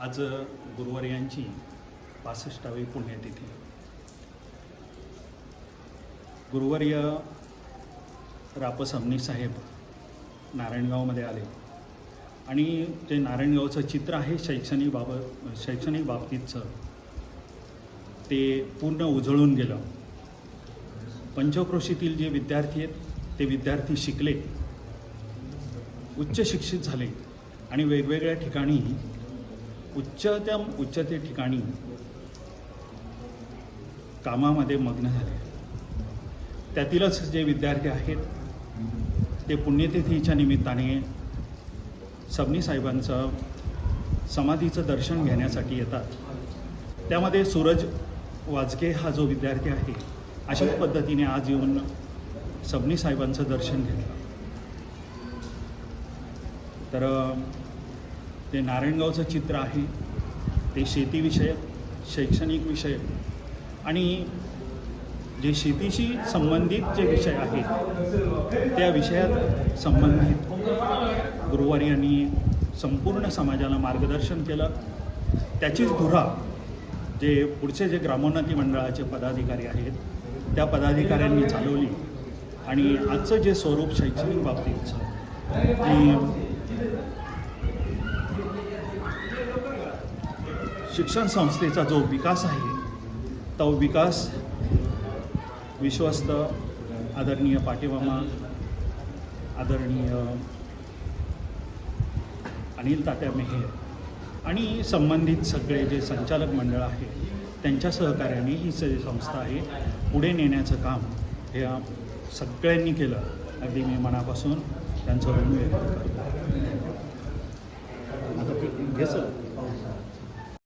आज गुरुवार यांची पासष्टावी पुण्यतिथी. गुरुवर्य रापसमनी साहेब नारायणगावमध्ये आले. आणि ते नारायणगावचं चित्र आहे शैक्षणिक बाबत शैक्षणिक बाबतीतचं ते पूर्ण उजळून गेलं. पंचक्रोशीतील जे विद्यार्थी आहेत ते विद्यार्थी शिकले. उच्च शिक्षित झाले. आणि वेगवेगळ्या ठिकाणी उच्चतम उच्चते ठिकाणी कामामध्ये मग्न झाले. त्यातीलच जे विद्यार्थी आहेत ते पुण्यतिथीच्या निमित्ताने सबनी साहेबांचं समाधीचं दर्शन घेण्यासाठी येतात. त्यामध्ये सूरज वाजके हा जो विद्यार्थी आहे अशाच पद्धतीने आज येऊन सबनी साहेबांचं दर्शन घेतलं. तर ते नारायणगावचं चित्र आहे. ते शेतीविषयक शैक्षणिक विषय आणि जे शेतीशी संबंधित जे विषय आहेत त्या विषयात संबंधित गुरुवारी यांनी संपूर्ण समाजाला मार्गदर्शन केलं. त्याचीच धुरा जे पुढचे जे ग्रामोन्नती मंडळाचे पदाधिकारी आहेत त्या पदाधिकाऱ्यांनी चालवली. आणि आजचं जे स्वरूप शैक्षणिक बाबतीतचं की शिक्षण संस्थेचा जो विकास आहे तो विकास विश्वस्त आदरणीय पाटीमामा आदरणीय अनिल तात्या मेहेर आणि संबंधित सगळे जे संचालक मंडळ आहे त्यांच्या सहकार्याने ही जी संस्था आहे. पुढे नेण्याचं काम हे सगळ्यांनी केलं अगदी मी मनापासून त्यांचं ऋण व्यक्त करतो. आता ते घे सर